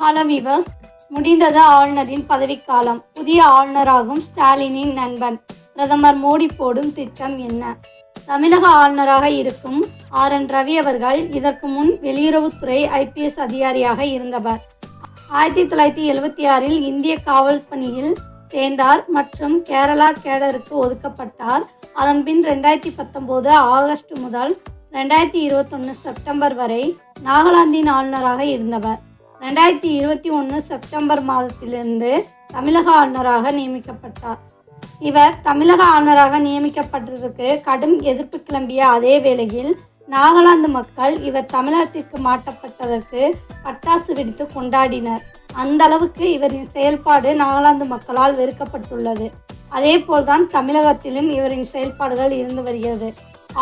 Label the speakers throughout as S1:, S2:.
S1: Hello viewers முடிந்தது ஆளுநரின் பதவிக்காலம். புதிய ஆளுநராகும் ஸ்டாலினின் நண்பன். பிரதமர் மோடி போடும் திட்டம் என்ன? தமிழக ஆளுநராக இருக்கும் ஆர். என். ரவி அவர்கள் இதற்கு முன் வெளியுறவுத்துறை ஐபிஎஸ் அதிகாரியாக இருந்தவர். ஆயிரத்தி தொள்ளாயிரத்தி எழுபத்தி ஆறில் இந்திய காவல் பணியில் சேர்ந்தார் மற்றும் கேரளா கேடருக்கு ஒதுக்கப்பட்டார். அதன்பின் ரெண்டாயிரத்தி பத்தொம்போது ஆகஸ்ட் முதல் ரெண்டாயிரத்தி இருபத்தொன்று செப்டம்பர் வரை நாகாலாந்தின் ஆளுநராக இருந்தவர். ரெண்டாயிரத்தி இருபத்தி ஒன்று செப்டம்பர் மாதத்திலிருந்து தமிழக ஆளுநராக நியமிக்கப்பட்டார். இவர் தமிழக ஆளுநராக நியமிக்கப்பட்டதற்கு கடும் எதிர்ப்பு கிளம்பிய அதே வேளையில் நாகாலாந்து மக்கள் இவர் தமிழகத்திற்கு மாற்றப்பட்டதற்கு பட்டாசு வெடித்து கொண்டாடினர். அந்த அளவுக்கு இவரின் செயல்பாடு நாகாலாந்து மக்களால் வெறுக்கப்பட்டுள்ளது. அதே போல்தான் தமிழகத்திலும் இவரின் செயல்பாடுகள் இருந்து வருகிறது.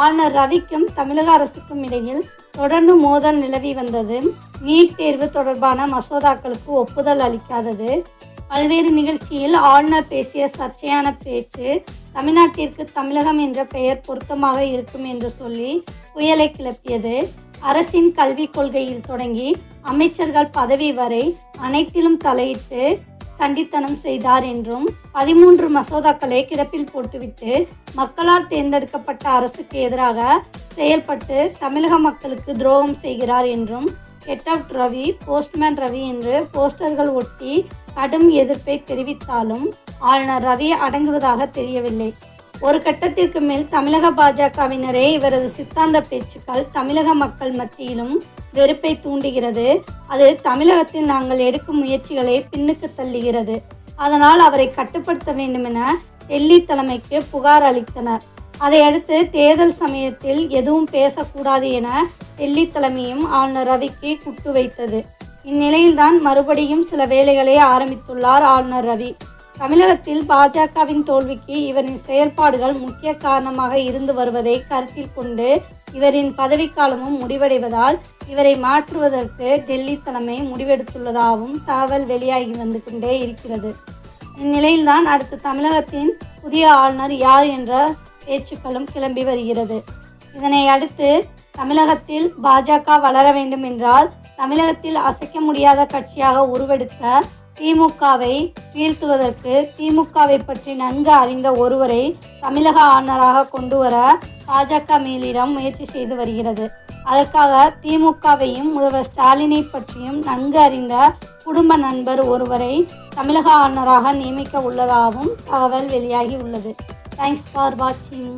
S1: ஆளுநர் ரவிக்கும் தமிழக அரசுக்கும் இடையில் தொடர்ந்து மோதல் நிலவி வந்தது. நீட் தேர்வு தொடர்பான மசோதாக்களுக்கு ஒப்புதல் அளிக்காதது. பல்வேறு நிகழ்ச்சியில் ஆளுநர் பேசிய சர்ச்சையான பேச்சு தமிழ்நாட்டிற்கு தமிழகம் என்ற பெயர் பொருத்தமாக இருக்கும் என்று சொல்லி புயலை கிளப்பியது. அரசின் கல்விக் கொள்கையில் தொடங்கி அமைச்சர்கள் பதவி வரை அனைத்திலும் தலையிட்டு சண்டித்தனம் செய்தார் என்றும் பதிமூன்று மசோதாக்களை கிடப்பில் போட்டுவிட்டு மக்களால் தேர்ந்தெடுக்கப்பட்ட அரசுக்கு எதிராக செயல்பட்டு தமிழக மக்களுக்கு துரோகம் செய்கிறார் என்றும் get out Ravi postman Ravi என்று போஸ்டர்கள் ஒட்டி கடும் எதிர்ப்பை தெரிவித்தாலும் ஆளுநர் ரவி அடங்குவதாக தெரியவில்லை. ஒரு கட்டத்திற்கு மேல் தமிழக பாஜகவினரே இவரது சித்தாந்த பேச்சுக்கள் தமிழக மக்கள் மத்தியிலும் வெறுப்பை தூண்டுகிறது. அது தமிழகத்தில் நாங்கள் எடுக்கும் முயற்சிகளை பின்னுக்கு தள்ளுகிறது. அதனால் அவரை கட்டுப்படுத்த வேண்டுமென டெல்லி தலைமைக்கு புகார் அளித்தனர். அதையடுத்து தேர்தல் சமயத்தில் எதுவும் பேசக்கூடாது என டெல்லி தலைமையும் ஆளுநர் ரவிக்கு குட்டு வைத்தது. இந்நிலையில்தான் மறுபடியும் சில வேலைகளை ஆரம்பித்துள்ளார் ஆளுநர் ரவி. தமிழகத்தில் பாஜகவின் தோல்விக்கு இவரின் செயல்பாடுகள் முக்கிய காரணமாக இருந்து வருவதை கருத்தில் கொண்டு இவரின் பதவிக்காலமும் முடிவடைவதால் இவரை மாற்றுவதற்கு டெல்லி தலைமை முடிவெடுத்துள்ளதாகவும் தகவல் வெளியாகி வந்து கொண்டே இருக்கிறது. இந்நிலையில்தான் அடுத்து தமிழகத்தின் புதிய ஆளுநர் யார் என்ற பேச்சுக்களும் கிளம்பி வருகிறது. இதனை அடுத்து தமிழகத்தில் பாஜக வளர வேண்டும் என்றால் தமிழகத்தில் அசைக்க முடியாத கட்சியாக உருவெடுத்த திமுகவை வீழ்த்துவதற்கு திமுகவை பற்றி நன்கு அறிந்த ஒருவரை தமிழக ஆளுநராக கொண்டு வர பாஜக மேலிடம் முயற்சி செய்து வருகிறது. அதற்காக திமுகவையும் முதல்வர் ஸ்டாலினை பற்றியும் நன்கு அறிந்த குடும்ப நண்பர் ஒருவரை தமிழக ஆளுநராக நியமிக்க உள்ளதாகவும் தகவல் வெளியாகி உள்ளது. தேங்க்ஸ் ஃபார் வாட்சிங்